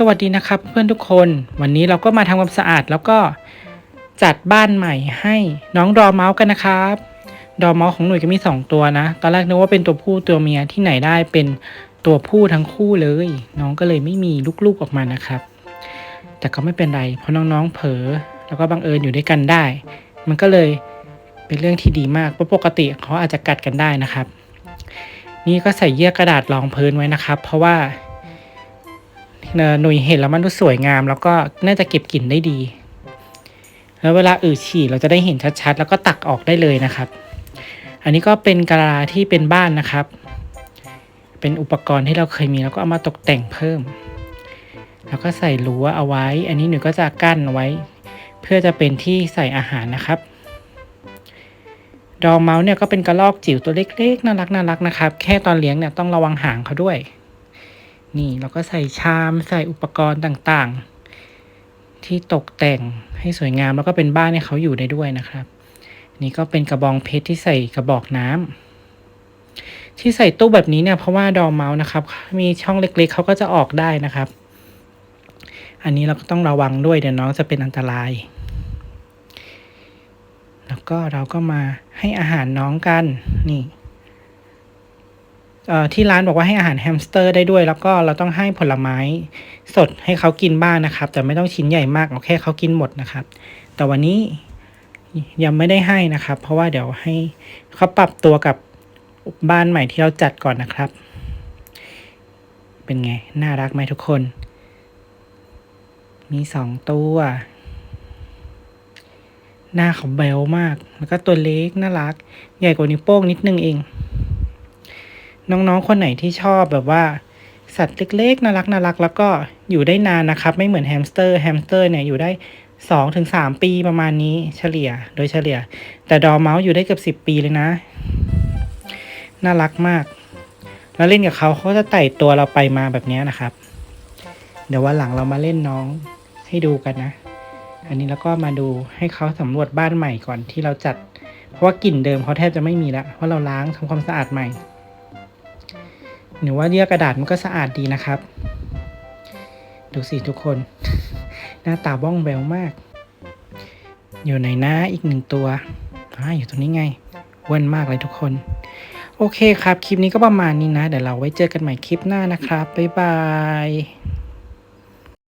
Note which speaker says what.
Speaker 1: สวัสดีนะครับเพื่อนทุกคนวันนี้เราก็มาทำความสะอาดแล้วก็จัดบ้านใหม่ให้น้องดอเมาส์กันนะครับ ดอเมาส์ของหนุ่ยก็มี 2 ตัวนะ ตอนแรกนึกว่าเป็นตัวผู้ตัวเมียที่ไหนได้เป็นตัวผู้ทั้งคู่เลย น้องก็เลยไม่มีลูกๆออกมานะครับ แต่ก็ไม่เป็นไร เพราะน้องๆเผลอแล้วก็บังเอิญอยู่ด้วยกันได้ มันก็เลยเป็นเรื่องที่ดีมากเพราะปกติเขาอาจจะกัดกันได้นะครับ นี่ก็ใส่เยื่อกระดาษรองพื้นไว้นะครับ เพราะว่า หนุ่ยเห็นแล้วมันดูสวยงาม แล้วก็น่าจะเก็บกลิ่นได้ดี แล้วเวลาอืดฉี่เราจะได้เห็นชัดๆ แล้วก็ตักออกได้เลยนะครับ อันนี้ก็เป็นกะลาที่เป็นบ้านนะครับ เป็นอุปกรณ์ที่เราเคยมีแล้วก็เอามาตกแต่งเพิ่ม แล้วก็ใส่รั้วเอาไว้ อันนี้หนูก็จะกั้นไว้ เพื่อจะเป็นที่ใส่อาหารนะครับดอร์เมาส์เนี่ยก็เป็นกระรอกจิ๋วตัวเล็กๆน่ารักน่ารักนะครับ แค่ตอนเลี้ยงเนี่ยต้องระวังหางเขาด้วย นี่เราก็ใส่ชามใส่อุปกรณ์ต่างๆ ที่ตกแต่งให้สวยงามแล้วก็เป็นบ้านให้เขาอยู่ได้ด้วยนะครับ นี่ก็เป็นกระบองเพชรที่ใส่กระบอกน้ำที่ใส่ตู้แบบนี้เนี่ยเพราะว่าดอร์เมาส์นะครับ มีช่องเล็กๆเขาก็จะออกได้นะครับ อันนี้เราก็ต้องระวังด้วยเดี๋ยวน้องจะเป็นอันตราย แล้วก็เราก็มาให้อาหารน้องกันนี่ ที่ร้านบอกว่าให้อาหารแฮมสเตอร์ได้ด้วย แล้วก็เราต้องให้ผลไม้สดให้เขากินบ้างนะครับ แต่ไม่ต้องชิ้นใหญ่มากเอาแค่เขากินหมดนะครับ แต่วันนี้ยังไม่ได้ให้นะครับ เพราะว่าเดี๋ยวให้เขาปรับตัวกับบ้านใหม่ที่เราจัดก่อนนะครับ เป็นไง น่ารักไหมทุกคน มีสองตัว หน้าเขาเบลมาก แล้วก็ตัวเล็กน่ารัก ใหญ่กว่านิ้วโป้งนิดนึงเอง น้องๆ คนไหนที่ชอบแบบว่า สัตว์เล็กๆ น่ารักน่ารักแล้วก็อยู่ได้นานนะครับ ไม่เหมือนแฮมสเตอร์แฮมสเตอร์เนี่ยอยู่ได้สองถึงสามปีประมาณนี้เฉลี่ยโดยเฉลี่ย แต่ดอเมาส์อยู่ได้เกือบสิบปีเลยนะ น่ารักมาก แล้วเล่นกับเขาเขาจะไต่ตัวเราไปมาแบบนี้นะครับ เดี๋ยววันหลังเรามาเล่นน้องให้ดูกันนะ อันนี้แล้วก็มาดูให้เขาสำรวจบ้านใหม่ก่อนที่เราจัด เพราะว่ากลิ่นเดิมเขาแทบจะไม่มีแล้วเพราะเราล้างทำความสะอาดใหม่ หนูว่าเยื่อกระดาษมันก็สะอาดดีนะครับ ดูสิทุกคน หน้าตาบ้องแบวมาก อยู่ในหน้าอีกหนึ่งตัวอ่าอยู่ตรงนี้ไงอ้วนมากเลยทุกคน โอเคครับ คลิปนี้ก็ประมาณนี้นะ เดี๋ยวเราไว้เจอกันใหม่คลิปหน้านะครับ บ๊ายบาย